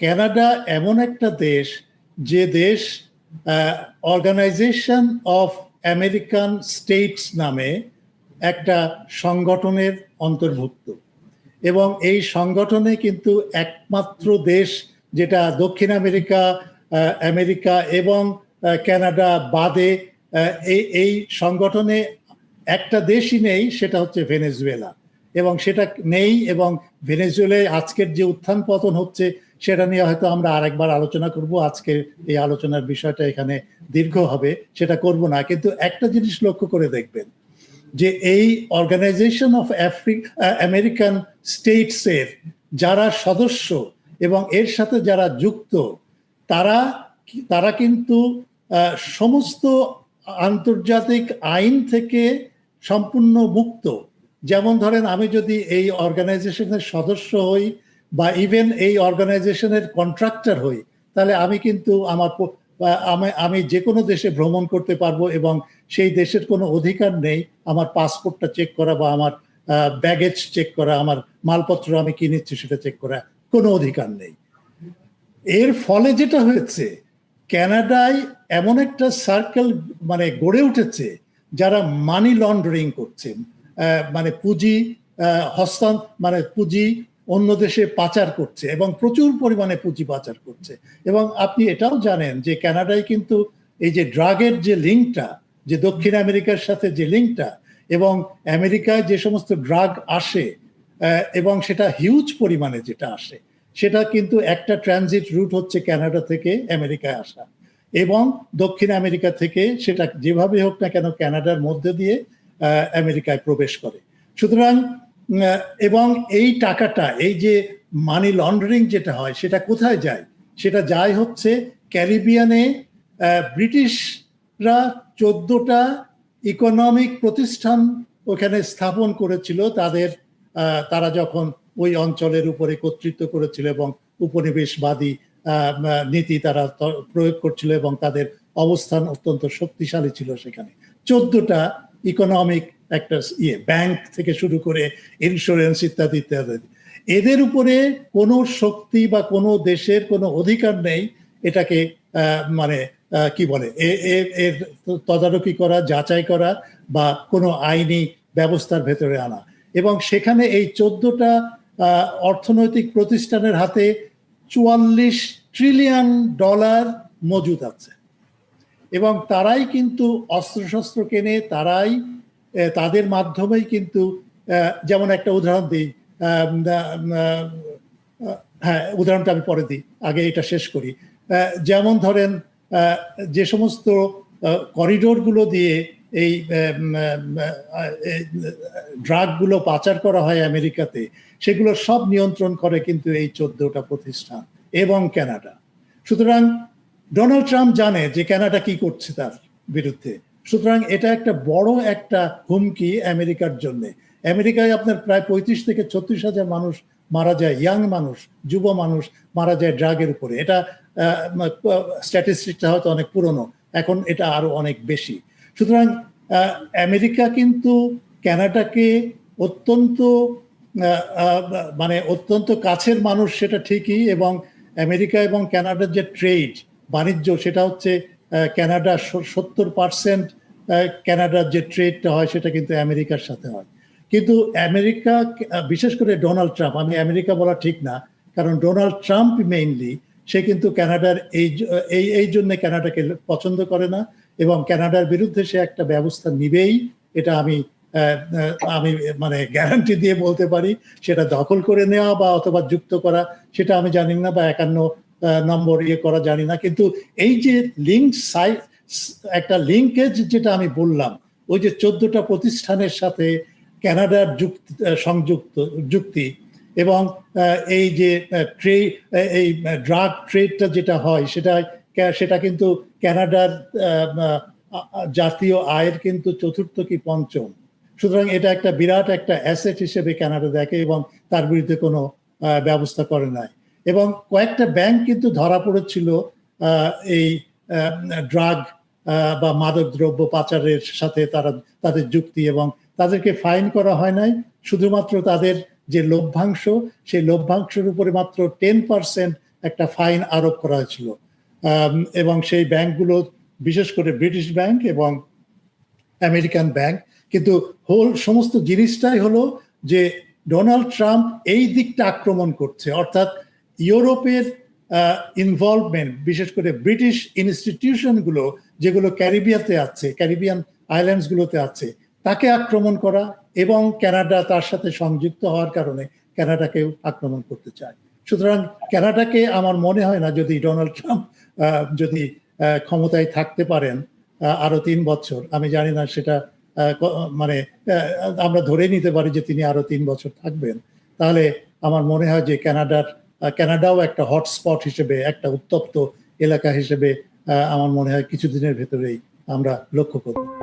Canada এমন একটা দেশ যে দেশ অর্গানাইজেশন অফ আমেরিকান স্টেটস নামে একটা সংগঠনের অন্তর্ভুক্ত। এবং এই সংগঠনে কিন্তু একমাত্র দেশ যেটা দক্ষিণ আমেরিকা আমেরিকা এবং কানাডা বাদে এই এই সংগঠনে একটা দেশই নেই, সেটা হচ্ছে ভেনেজুয়েলা। এবং সেটা নেই এবং ভেনেজুয়েলায় আজকের যে উত্থান পতন হচ্ছে সেটা নিয়ে হয়তো আমরা আরেকবার আলোচনা করব। আজকের এই আলোচনার বিষয়টা এখানে দীর্ঘ হবে, সেটা করব না। কিন্তু একটা জিনিস লক্ষ্য করে দেখবেন, যে এই অর্গানাইজেশন অফ আফ্রিক আমেরিকান স্টেটসের যারা সদস্য এবং এর সাথে যারা যুক্ত, তারা তারা কিন্তু সমস্ত আন্তর্জাতিক আইন থেকে সম্পূর্ণ মুক্ত। যেমন ধরেন আমি যদি এই অর্গানাইজেশনের সদস্য হই বা ইভেন এই অর্গানাইজেশনের কন্ট্রাক্টর হই তাহলে আমি কিন্তু আমার আমি যে কোনো দেশে ভ্রমণ করতে পারব এবং সেই দেশের কোনো অধিকার নেই আমার পাসপোর্টটা চেক করা বা আমার ব্যাগেজ চেক করা আমার মালপত্র আমি কি নিচ্ছি সেটা চেক করা কোনো অধিকার নেই। এর ফলে যেটা হয়েছে কানাডায় এমন একটা সার্কেল মানে গড়ে উঠেছে যারা মানি লন্ডারিং করছে আহ, মানে পুঁজি হস্তান মানে পুঁজি অন্য দেশে পাচার করছে এবং প্রচুর পরিমাণে পুঁজি পাচার করছে। এবং আপনি এটাও জানেন যে ক্যানাডায় কিন্তু এই যে ড্রাগের যে লিঙ্কটা, যে দক্ষিণ আমেরিকার সাথে যে লিঙ্কটা এবং আমেরিকায় যে সমস্ত ড্রাগ আসে এবং সেটা হিউজ পরিমাণে যেটা আসে, সেটা কিন্তু একটা ট্রানজিট রুট হচ্ছে কানাডা থেকে আমেরিকায় আসা এবং দক্ষিণ আমেরিকা থেকে সেটা যেভাবে হোক না কেন কানাডার মধ্যে দিয়ে আমেরিকায় প্রবেশ করে। সুতরাং এবং এই টাকাটা, এই যে মানি লন্ডারিং যেটা হয়, সেটা কোথায় যায়? সেটা যায় হচ্ছে ক্যারিবিয়ানে ব্রিটিশরা চোদ্দটা ইকোনমিক প্রতিষ্ঠান ওখানে স্থাপন করেছিল। তাদের তারা যখন ওই অঞ্চলের উপরে কর্তৃত্ব করেছিল এবং উপনিবেশবাদী নীতি তারা প্রয়োগ করছিল এবং তাদের অবস্থান অত্যন্ত শক্তিশালী ছিল সেখানে। চোদ্দটা ইকোনমিক একটা ইয়ে ব্যাংক থেকে শুরু করে ইন্স্যুরেন্স ইত্যাদি ইত্যাদি। এদের উপরে কোনো শক্তি বা কোনো দেশের কোনো অধিকার নেই এটাকে মানে কি বলে এর তদারকি করা, যাচাই করা বা কোনো আইনি ব্যবস্থার ভেতরে আনা। এবং সেখানে এই চোদ্দটা অর্থনৈতিক প্রতিষ্ঠানের হাতে চুয়াল্লিশ ট্রিলিয়ন ডলার মজুদ আছে। এবং তারাই কিন্তু অস্ত্রশস্ত্র কেনে, তারাই তাদের মাধ্যমেই কিন্তু যেমন একটা উদাহরণ দিই হ্যাঁ উদাহরণটা আমি পরে দিই, আগে এটা শেষ করি। যেমন ধরেন যে সমস্ত করিডোরগুলো দিয়ে এই ড্রাগগুলো পাচার করা হয় আমেরিকাতে, সেগুলো সব নিয়ন্ত্রণ করে কিন্তু এই চোদ্দটা প্রতিষ্ঠান এবং কানাডা সুতরাং ডোনাল্ড ট্রাম্প জানে যে কানাডা কি করছে তার বিরুদ্ধে। সুতরাং এটা একটা বড় একটা হুমকি আমেরিকার জন্য। আমেরিকায় আপনার প্রায় পঁয়ত্রিশ থেকে ছত্রিশ হাজার মানুষ মারা যায় ইয়াং মানুষ, যুব মানুষ মারা যায় ড্রাগের উপরে। এটা স্ট্যাটিস্টিকটা হয়তো অনেক পুরনো, এখন এটা আরও অনেক বেশি। সুতরাং আমেরিকা কিন্তু কানাডাকে অত্যন্ত মানে অত্যন্ত কাছের মানুষ সেটা ঠিকই এবং আমেরিকা এবং কানাডার যে ট্রেড বাণিজ্য সেটা হচ্ছে কানাডা সত্তর পার্সেন্ট ক্যানাডার যে ট্রেডটা হয় সেটা কিন্তু আমেরিকার সাথে হয়। কিন্তু আমেরিকা বিশেষ করে ডোনাল্ড ট্রাম্প, আমি আমেরিকা বলা ঠিক না, কারণ ডোনাল্ড ট্রাম্প মেইনলি সে কিন্তু কানাডার এই এই এই জন্য কানাডাকে পছন্দ করে না এবং কানাডার বিরুদ্ধে সে একটা ব্যবস্থা নিবেই, এটা আমি আমি মানে গ্যারান্টি দিয়ে বলতে পারি। সেটা দখল করে নেওয়া বা অথবা যুক্ত করা, সেটা আমি জানি না বা একান্ন নম্বর ইয়ে করা জানি না। কিন্তু এই যে লিঙ্ক সাই একটা লিঙ্কেজ যেটা আমি বললাম ওই যে চোদ্দটা প্রতিষ্ঠানের সাথে ক্যানাডার যুক্তি সংযুক্ত যুক্তি এবং এই যে ট্রে এই ড্রাগ ট্রেডটা যেটা হয় সেটা সেটা কিন্তু আহ, জাতীয় আয়ের কিন্তু চতুর্থ কি পঞ্চম। সুতরাং এটা একটা বিরাট একটা অ্যাসেট হিসেবে কানাডা দেখে এবং তার বিরুদ্ধে কোনো ব্যবস্থা করে নাই। এবং কয়েকটা ব্যাংক কিন্তু ধরা পড়েছিল এই ড্রাগ বা মাদক দ্রব্য পাচারের সাথে তারা, তাদের যুক্তি এবং তাদেরকে ফাইন করা হয় নাই। শুধুমাত্র তাদের যে লভ্যাংশ, সেই লভ্যাংশের উপরে মাত্র টেন পার্সেন্ট একটা ফাইন আরোপ করা হয়েছিল। এবং সেই ব্যাংকগুলো, বিশেষ করে ব্রিটিশ ব্যাংক এবং আমেরিকান ব্যাংক, কিন্তু হোল সমস্ত জিনিসটাই হলো যে ডোনাল্ড ট্রাম্প এই দিকটা আক্রমণ করছে। অর্থাৎ ইউরোপের ইনভলভমেন্ট বিশেষ করে ব্রিটিশ ইনস্টিটিউশনগুলো যেগুলো ক্যারিবিয়াতে আছে ক্যারিবিয়ান আইল্যান্ডসগুলোতে আছে তাকে আক্রমণ করা এবং কানাডা তার সাথে সংযুক্ত হওয়ার কারণে কানাডাকেও আক্রমণ করতে চায়। সুতরাং কানাডাকে আমার মনে হয় না যদি ডোনাল্ড ট্রাম্প যদি ক্ষমতায় থাকতে পারেন আরও তিন বছর আমি জানি না সেটা মানে আমরা ধরে নিতে পারি যে তিনি আরও তিন বছর থাকবেন। তাহলে আমার মনে হয় যে কানাডার আহ, কানাডাও একটা হটস্পট হিসেবে, একটা উত্তপ্ত এলাকা হিসেবে আমার মনে হয় কিছুদিনের ভেতরেই আমরা লক্ষ্য করব।